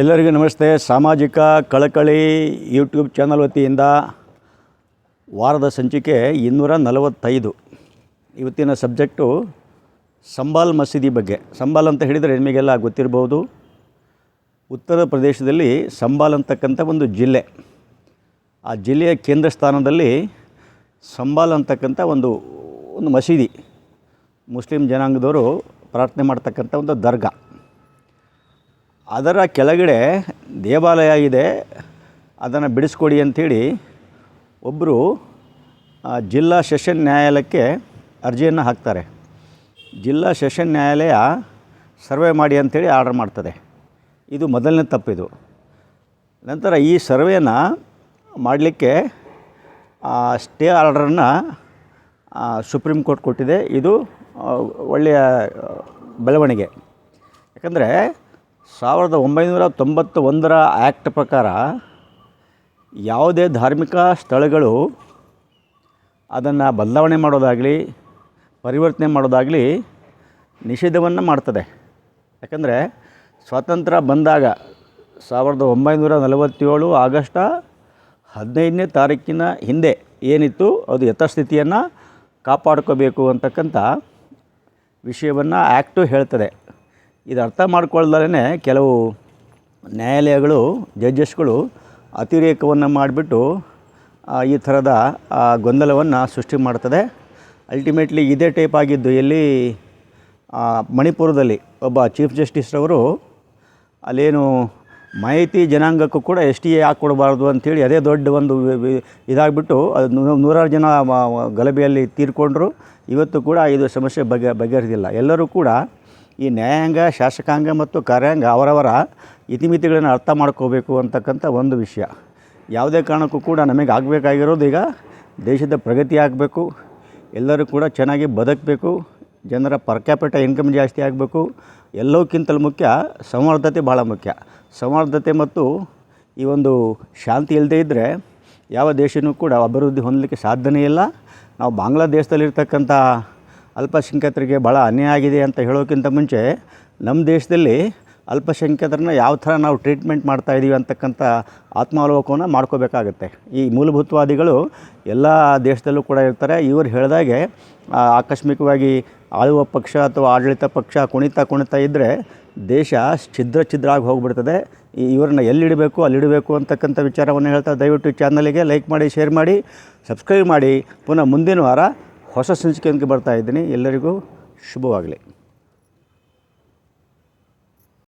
ಎಲ್ಲರಿಗೂ ನಮಸ್ತೆ. ಸಾಮಾಜಿಕ ಕಳಕಳಿ ಯೂಟ್ಯೂಬ್ ಚಾನಲ್ ವತಿಯಿಂದ ವಾರದ ಸಂಚಿಕೆ ಇನ್ನೂರ ನಲವತ್ತೈದು. ಇವತ್ತಿನ ಸಬ್ಜೆಕ್ಟು ಸಂಬಾಲ್ ಮಸೀದಿ ಬಗ್ಗೆ. ಸಂಬಾಲ್ ಅಂತ ಹೇಳಿದರೆ ನಿಮಗೆಲ್ಲ ಗೊತ್ತಿರಬಹುದು ಉತ್ತರ ಪ್ರದೇಶದಲ್ಲಿ ಸಂಬಾಲ್ ಅಂತಕ್ಕಂಥ ಒಂದು ಜಿಲ್ಲೆ. ಆ ಜಿಲ್ಲೆಯ ಕೇಂದ್ರ ಸ್ಥಾನದಲ್ಲಿ ಸಂಬಾಲ್ ಅಂತಕ್ಕಂಥ ಒಂದು ಒಂದು ಮಸೀದಿ. ಮುಸ್ಲಿಂ ಜನಾಂಗದವರು ಪ್ರಾರ್ಥನೆ ಮಾಡ್ತಕ್ಕಂಥ ಒಂದು ದರ್ಗಾ. ಅದರ ಕೆಳಗಡೆ ದೇವಾಲಯ ಇದೆ. ಅದನ್ನು ಬಿಡಿಸ್ಕೊಡಿ ಅಂಥೇಳಿ ಒಬ್ಬರು ಜಿಲ್ಲಾ ಸೆಷನ್ ನ್ಯಾಯಾಲಯಕ್ಕೆ ಅರ್ಜಿಯನ್ನು ಹಾಕ್ತಾರೆ. ಜಿಲ್ಲಾ ಸೆಷನ್ ನ್ಯಾಯಾಲಯ ಸರ್ವೆ ಮಾಡಿ ಅಂಥೇಳಿ ಆರ್ಡರ್ ಮಾಡ್ತದೆ. ಇದು ಮೊದಲನೇ ತಪ್ಪಿದು. ನಂತರ ಈ ಸರ್ವೇನ ಮಾಡಲಿಕ್ಕೆ ಸ್ಟೇ ಆರ್ಡರನ್ನು ಸುಪ್ರೀಂ ಕೋರ್ಟ್ ಕೊಟ್ಟಿದೆ. ಇದು ಒಳ್ಳೆಯ ಬೆಳವಣಿಗೆ. ಯಾಕಂದರೆ ಸಾವಿರದ ಒಂಬೈನೂರ ತೊಂಬತ್ತ ಒಂದರ ಆ್ಯಕ್ಟ್ ಪ್ರಕಾರ ಯಾವುದೇ ಧಾರ್ಮಿಕ ಸ್ಥಳಗಳು ಅದನ್ನು ಬದಲಾವಣೆ ಮಾಡೋದಾಗಲಿ, ಪರಿವರ್ತನೆ ಮಾಡೋದಾಗಲಿ ನಿಷೇಧವನ್ನು ಮಾಡ್ತದೆ. ಯಾಕಂದರೆ ಸ್ವಾತಂತ್ರ್ಯ ಬಂದಾಗ ಸಾವಿರದ ಒಂಬೈನೂರ ನಲವತ್ತೇಳು ಆಗಸ್ಟ್ ಹದಿನೈದನೇ ತಾರೀಕಿನ ಹಿಂದೆ ಏನಿತ್ತು, ಅದು ಯಥಾಸ್ಥಿತಿಯನ್ನು ಕಾಪಾಡ್ಕೋಬೇಕು ಅಂತಕ್ಕಂಥ ವಿಷಯವನ್ನು ಆ್ಯಕ್ಟು ಹೇಳ್ತದೆ. ಇದು ಅರ್ಥ ಮಾಡ್ಕೊಳ್ದಲೇ ಕೆಲವು ನ್ಯಾಯಾಲಯಗಳು, ಜಡ್ಜಸ್ಗಳು ಅತಿರೇಕವನ್ನು ಮಾಡಿಬಿಟ್ಟು ಈ ಥರದ ಗೊಂದಲವನ್ನು ಸೃಷ್ಟಿ ಮಾಡ್ತದೆ. ಅಲ್ಟಿಮೇಟ್ಲಿ ಇದೇ ಟೈಪ್ ಆಗಿದ್ದು ಎಲ್ಲಿ ಮಣಿಪುರದಲ್ಲಿ ಒಬ್ಬ ಚೀಫ್ ಜಸ್ಟಿಸ್ರವರು ಅಲ್ಲೇನು ಮಾಹಿತಿ ಜನಾಂಗಕ್ಕೂ ಕೂಡ ಎಸ್ ಟಿ ಎ ಹಾಕ್ಕೊಡ್ಬಾರ್ದು ಅಂಥೇಳಿ ಅದೇ ದೊಡ್ಡ ಒಂದು ಇದಾಗ್ಬಿಟ್ಟು ಅದು ನೂರಾರು ಜನ ಗಲಭೆಯಲ್ಲಿ ತೀರ್ಕೊಂಡ್ರು. ಇವತ್ತು ಕೂಡ ಇದು ಸಮಸ್ಯೆ ಬಗೆ, ಬಗೆಹರಿದಿಲ್ಲ. ಎಲ್ಲರೂ ಕೂಡ ಈ ನ್ಯಾಯಾಂಗ, ಶಾಸಕಾಂಗ ಮತ್ತು ಕಾರ್ಯಾಂಗ ಅವರವರ ಇತಿಮಿತಿಗಳನ್ನು ಅರ್ಥ ಮಾಡ್ಕೋಬೇಕು ಅಂತಕ್ಕಂಥ ಒಂದು ವಿಷಯ. ಯಾವುದೇ ಕಾರಣಕ್ಕೂ ಕೂಡ ನಮಗೆ ಆಗಬೇಕಾಗಿರೋದು ಈಗ ದೇಶದ ಪ್ರಗತಿ ಆಗಬೇಕು, ಎಲ್ಲರೂ ಕೂಡ ಚೆನ್ನಾಗಿ ಬದುಕಬೇಕು, ಜನರ ಪರ್ ಕ್ಯಾಪಿಟ ಇನ್ಕಮ್ ಜಾಸ್ತಿ ಆಗಬೇಕು ಎಲ್ಲವಕ್ಕಿಂತಲೂ ಮುಖ್ಯ ಸಂವರ್ಧತೆ ಭಾಳ ಮುಖ್ಯ. ಸಂವರ್ಧತೆ ಮತ್ತು ಈ ಒಂದು ಶಾಂತಿ ಇಲ್ಲದೇ ಇದ್ದರೆ ಯಾವ ದೇಶನೂ ಕೂಡ ಅಭಿವೃದ್ಧಿ ಹೊಂದಲಿಕ್ಕೆ ಸಾಧ್ಯನೇ ಇಲ್ಲ. ನಾವು ಬಾಂಗ್ಲಾದೇಶದಲ್ಲಿರ್ತಕ್ಕಂಥ ಅಲ್ಪಸಂಖ್ಯಾತರಿಗೆ ಭಾಳ ಅನ್ಯಾಯ ಆಗಿದೆ ಅಂತ ಹೇಳೋಕ್ಕಿಂತ ಮುಂಚೆ ನಮ್ಮ ದೇಶದಲ್ಲಿ ಅಲ್ಪಸಂಖ್ಯಾತರನ್ನ ಯಾವ ಥರ ನಾವು ಟ್ರೀಟ್ಮೆಂಟ್ ಮಾಡ್ತಾ ಇದ್ದೀವಿ ಅಂತಕ್ಕಂಥ ಆತ್ಮಾವಲೋಕನ ಮಾಡ್ಕೋಬೇಕಾಗತ್ತೆ. ಈ ಮೂಲಭೂತವಾದಿಗಳು ಎಲ್ಲ ದೇಶದಲ್ಲೂ ಕೂಡ ಇರ್ತಾರೆ. ಇವರು ಹೇಳಿದಾಗೆ ಆಕಸ್ಮಿಕವಾಗಿ ಆಳುವ ಪಕ್ಷ ಅಥವಾ ಆಡಳಿತ ಪಕ್ಷ ಕುಣಿತಾ ಕುಣಿತ ಇದ್ದರೆ ದೇಶ ಛಿದ್ರ ಛಿದ್ರ ಆಗಿ ಹೋಗಿಬಿಡ್ತದೆ. ಇವ್ರನ್ನ ಎಲ್ಲಿಡಬೇಕು, ಅಲ್ಲಿಡಬೇಕು ಅಂತಕ್ಕಂಥ ವಿಚಾರವನ್ನು ಹೇಳ್ತಾ ದಯವಿಟ್ಟು ಚಾನಲಿಗೆ ಲೈಕ್ ಮಾಡಿ ಶೇರ್ ಮಾಡಿ ಸಬ್ಸ್ಕ್ರೈಬ್ ಮಾಡಿ. ಪುನಃ ಮುಂದಿನ ವಾರ ಹೊಸ ಸಂಚಿಕೆಯೊಂದಿಗೆ ಬರ್ತಾ ಇದ್ದೀನಿ. ಎಲ್ಲರಿಗೂ ಶುಭವಾಗಲಿ.